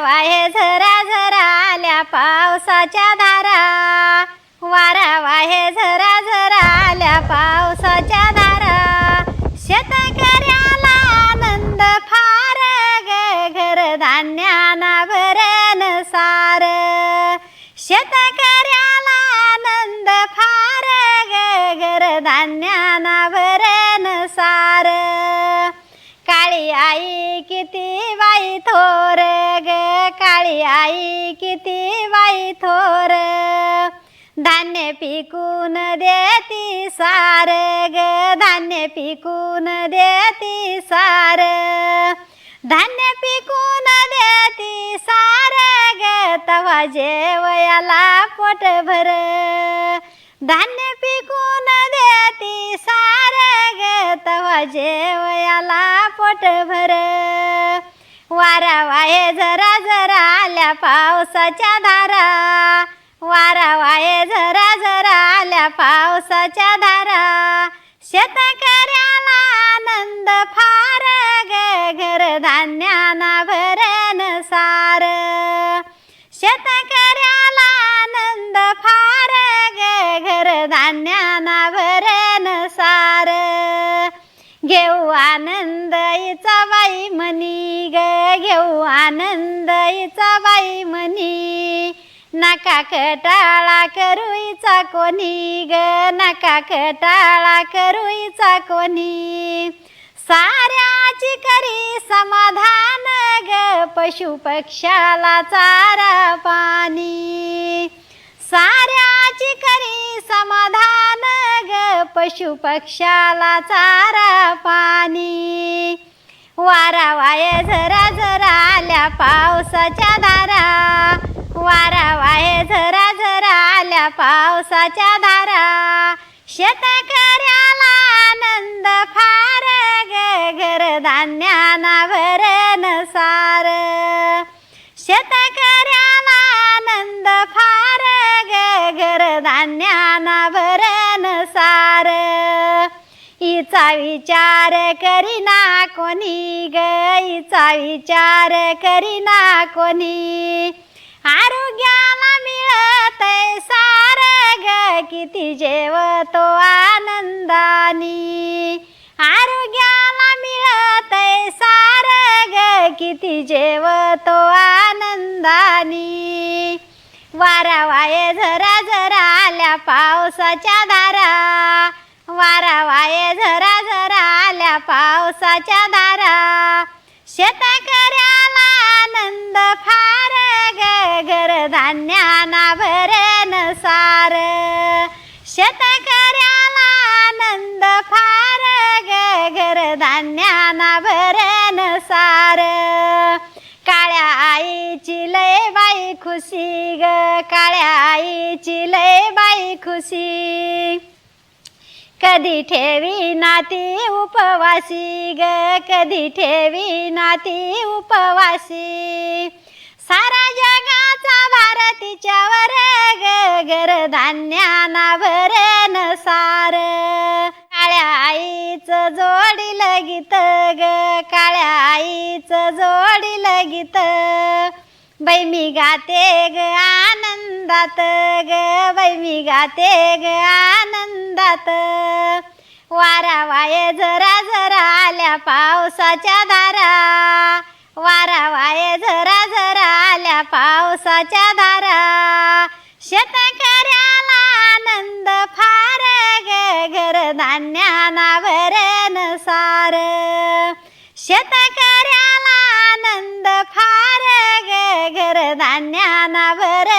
वाहे झरा झरा आल्या पावसाच्या धारा. वारा वाहे झरा झरा आल्या पावसाच्या धारा. शेतकऱ्याला आनंद फार ग घर धान्याना भरण सार. शेतकऱ्याला आनंद फार ग घर धान्याना भरण सार. काळी आई किती बाई थोर आई किती वाई थोर. धान्य पिकून देती सार ग. धान्य पिकून देती सार. धान्य पिकून देती सार ग. तवा जेवयाला पोट भर. धान्य पिकून देती सार ग. तवा जेवयाला पोट भर. वारा वाय जरा आल्या पावसाच्या धारा. वारा वाये जरा जरा आल्या पावसाच्या धारा. शेतकऱ्याला आनंद फार ग घर धान्याना भरण सार. शेतकऱ्याला आनंद फार ग घर धान्याना भरण सार. घेऊ आनंद येऊ आनंद इचा बाई म्हणी. नका कटाळा करूईचा कोणी ग. नका कटाळा करूईचा कोणी. साऱ्याची करी समाधान ग. पशु पक्षाला चारा पाणी. साऱ्याची करी समाधान ग. पशु पक्षाला चारा पाणी. वारा वाय झरा झरा आल्या पावसाच्या धारा वारा वाहे झरा झरा आल्या पावसाच्या धारा शेतकऱ्याला आनंद फार ग घर धान्याना भरण सार शेतकऱ्याला आनंद फार ग घर धान्याना भर विचार करीना कोणी गईचा इचा विचार करीना कोणी? आरोग्याला मिळत सार ग. किती जेवतो आनंदानी. आरोग्याला मिळत सार ग. किती जेवतो आनंदानी. वारावाये झरा झरा आल्या पावसाच्या धारा वारा पावसाच्या धारा शेतकऱ्याला आनंद फार ग घर धान्याना भरण सार. शेतकऱ्याला आनंद फार ग घर धान्याना भरण सार. काळ्या आईची लय बाई खुशी ग काळ्या आईची लय बाई खुशी. कधी ठेवी नाती उपवासी ग? कधी ठेवी नाती उपवासी? सारा जगाचा भारतीच्यावर ग घर धान्याना भरण सार. काळ्या आईचं जोडी लगित ग काळ्या आईचं जोडी गीत बाई मी गाते ग आनंदात ग बाई मी गाते ग आनंदात. वारा वाये जरा जरा आल्या पावसाच्या धारा वारा वाये जरा जरा आल्या पावसाच्या धारा शेतकऱ्याला आनंद फार घर धान्यानावर भरण सार शेतकऱ्याला आनंद फार घर धान्यानावर